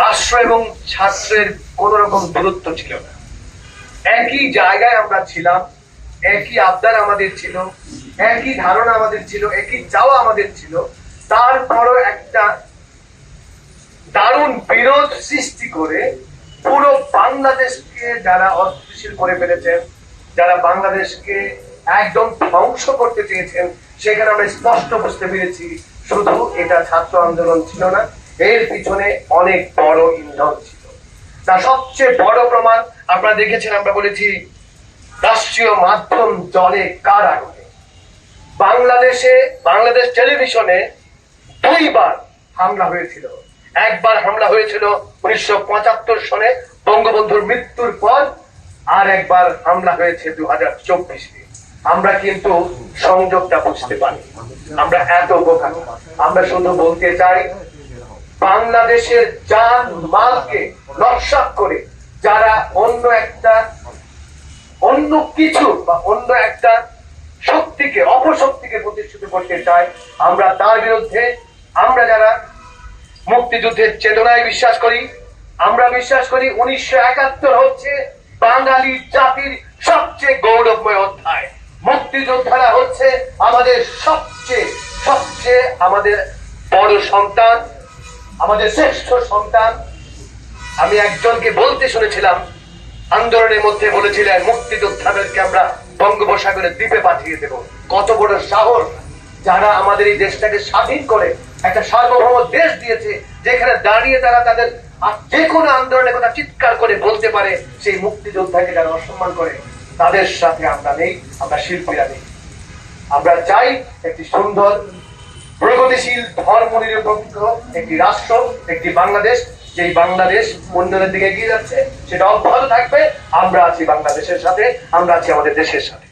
রাষ্ট্র এবং ছাত্রের কোন রকম দূরত্ব ছিল না। একই জায়গায় আমরা ছিলাম, একই আবদার আমাদের ছিল, একই ধারণা আমাদের ছিল, একই চাওয়া আমাদের ছিল। তারপরও একটা দারুণ বিরোধ সৃষ্টি করে পুরো বাংলাদেশকে যারা অস্থিতিশীল করে ফেলেছেন, যারা বাংলাদেশকে একদম ধ্বংস করতে চেয়েছেন, সেখানে আমরা স্পষ্ট বুঝতে পেরেছি, শুধু এটা ছাত্র আন্দোলন ছিল না এর পিছনে অনেক বড় ইন্ধন ছিল। তার সবচেয়ে বড় প্রমাণ আপনারা দেখেছেন, আমরা বলেছি, রাষ্ট্রীয় মাধ্যম জলে কার আগুনে? বাংলাদেশে, বাংলাদেশ টেলিভিশনে দুইবার হামলা হয়েছিল। একবার হামলা হয়েছিল উনিশশো পঁচাত্তর সনে, বঙ্গবন্ধুর মৃত্যুর পর, আর একবার হামলা হয়েছে দু হাজার চব্বিশে আমরা কিন্তু সংযোগটা বুঝতে পারি। আমরা এত বোকা আমরা শুধু বলতে চাই বাংলাদেশের যান মালকে নকশাত করে যারা অন্য একটা, অন্য কিছু বা অন্য একটা শক্তিকে, অপশক্তিকে প্রতিষ্ঠিত করতে চায়, আমরা তার বিরুদ্ধে, আমরা যারা মুক্তিযুদ্ধের চেতনায় বিশ্বাস করি, আমরা বিশ্বাস করি উনিশশো একাত্তর হচ্ছে বাঙালি জাতির সবচেয়ে গৌরবময় অধ্যায়। মুক্তিযোদ্ধারা হচ্ছে আমাদের সবচেয়ে সবচেয়ে আমাদের বড় সন্তান আমাদের শ্রেষ্ঠ সন্তান। আমি একজনকে বলতে শুনেছিলাম, আন্দোলনের মধ্যে বলেছিলেন, মুক্তিযোদ্ধাদেরকে আমরা বঙ্গোপসাগরের দ্বীপে পাঠিয়ে দেব। কত বড় সাহস যারা আমাদের এই দেশটাকে স্বাধীন করে একটা সার্বভৌম দেশ দিয়েছে, যেখানে দাঁড়িয়ে তারা তাদের যে কোনো আন্দোলনের কথা চিৎকার করে বলতে পারে, সেই মুক্তিযোদ্ধাকে যারা অসম্মান করে, তাদের সাথে আমরা নেই, আমরা শিল্পীরা নেই। আমরা চাই একটি সুন্দর প্রগতিশীল ধর্ম নিরপেক্ষ একটি রাষ্ট্র, একটি বাংলাদেশ, যেই বাংলাদেশ উন্নয়নের দিকে এগিয়ে যাচ্ছে, সেটা অব্যাহত থাকবে। আমরা আছি বাংলাদেশের সাথে, আমরা আছি আমাদের দেশের সাথে।